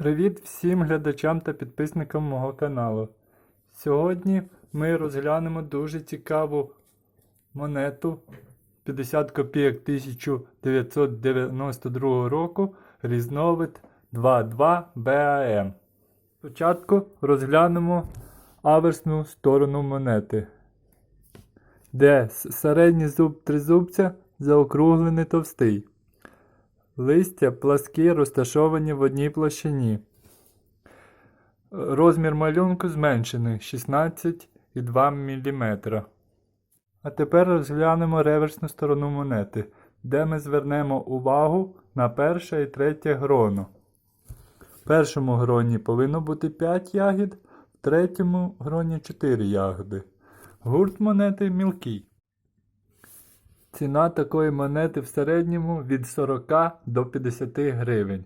Привіт всім глядачам та підписникам мого каналу. Сьогодні ми розглянемо дуже цікаву монету 50 копійок 1992 року різновид 22 BAM. Спочатку розглянемо аверсну сторону монети, де середній зуб тризубця заокруглений товстий. Листя пласкі розташовані в одній площині. Розмір малюнку зменшений 16,2 мм. А тепер розглянемо реверсну сторону монети, де ми звернемо увагу на перше і третє гроно. В першому гроні повинно бути 5 ягід, в третьому гроні 4 ягоди. Гурт монети мілкий. Ціна такої монети в середньому від 40 до 50 гривень.